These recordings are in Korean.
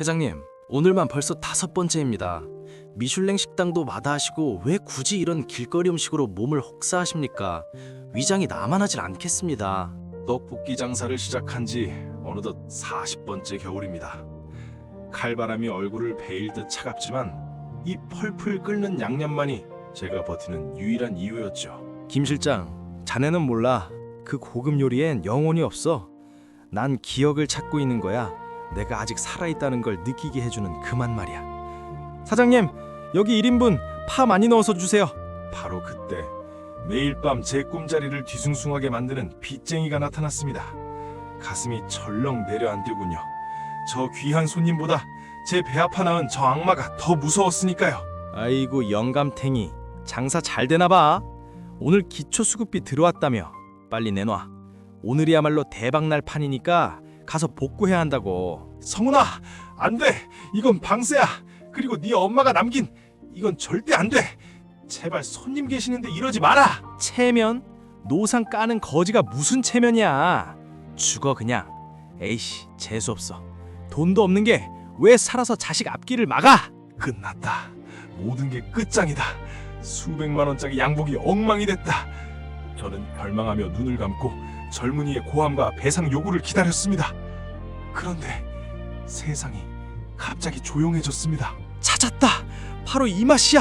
회장님, 오늘만 벌써 다섯 번째입니다. 미슐랭 식당도 마다하시고 왜 굳이 이런 길거리 음식으로 몸을 혹사하십니까? 위장이 남아나질 않겠습니다. 떡볶이 장사를 시작한 지 어느덧 40번째 겨울입니다. 칼바람이 얼굴을 베일 듯 차갑지만 이 펄펄 끓는 양념만이 제가 버티는 유일한 이유였죠. 김 실장, 자네는 몰라. 그 고급 요리엔 영혼이 없어. 난 기억을 찾고 있는 거야. 내가 아직 살아있다는 걸 느끼게 해주는 그만 말이야. 사장님, 여기 1인분 파 많이 넣어서 주세요. 바로 그때 매일 밤 제 꿈자리를 뒤숭숭하게 만드는 빚쟁이가 나타났습니다. 가슴이 철렁 내려앉더군요. 저 귀한 손님보다 제 배 아파 낳은 저 악마가 더 무서웠으니까요. 아이고 영감탱이 장사 잘 되나 봐 오늘 기초 수급비 들어왔다며 빨리 내놔 오늘이야말로 대박 날 판이니까 가서 복구해야 한다고 성훈아, 안 돼. 이건 방세야. 그리고 네 엄마가 남긴 이건 절대 안 돼. 제발 손님 계시는데 이러지 마라. 체면 노상 까는 거지가 무슨 체면이야 죽어 그냥 에이씨 재수 없어 돈도 없는 게 왜 살아서 자식 앞길을 막아 끝났다. 모든 게 끝장이다. 수백만 원짜리 양복이 엉망이 됐다. 저는 절망하며 눈을 감고 젊은이의 고함과 배상 요구를 기다렸습니다. 그런데 세상이 갑자기 조용해졌습니다. 찾았다 바로 이 맛이야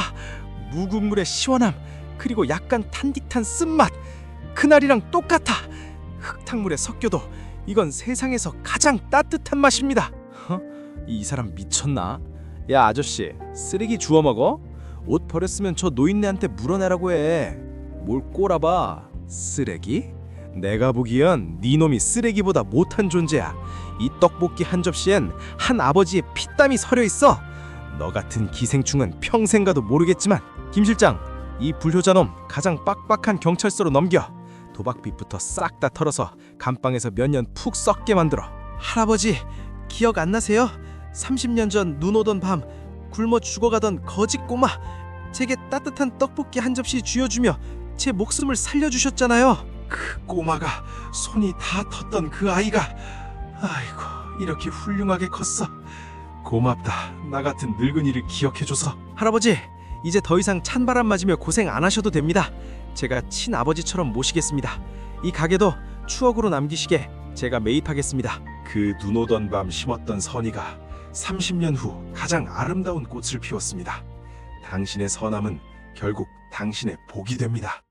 묵은 물의 시원함 그리고 약간 탄디탄 쓴맛 그날이랑 똑같아 흙탕물에 섞여도 이건 세상에서 가장 따뜻한 맛입니다 어? 이 사람 미쳤나? 야 아저씨 쓰레기 주워 먹어? 옷 버렸으면 저 노인네한테 물어내라고 해 뭘 꼬라봐 쓰레기? 내가 보기엔 네 놈이 쓰레기보다 못한 존재야. 이 떡볶이 한 접시엔 한 아버지의 피땀이 서려 있어. 너 같은 기생충은 평생 가도 모르겠지만 김 실장 이 불효자 놈 가장 빡빡한 경찰서로 넘겨. 도박빚부터 싹 다 털어서 감방에서 몇 년 푹 썩게 만들어. 할아버지 기억 안 나세요? 30년 전 눈 오던 밤 굶어 죽어가던 거지 꼬마 제게 따뜻한 떡볶이 한 접시 쥐어주며 제 목숨을 살려주셨잖아요 그 꼬마가 손이 다 텄던 그 아이가 아이고 이렇게 훌륭하게 컸어. 고맙다. 나 같은 늙은이를 기억해줘서. 할아버지 이제 더 이상 찬바람 맞으며 고생 안 하셔도 됩니다. 제가 친아버지처럼 모시겠습니다. 이 가게도 추억으로 남기시게 제가 매입하겠습니다. 그 눈 오던 밤 심었던 선의가 30년 후 가장 아름다운 꽃을 피웠습니다. 당신의 선함은 결국 당신의 복이 됩니다.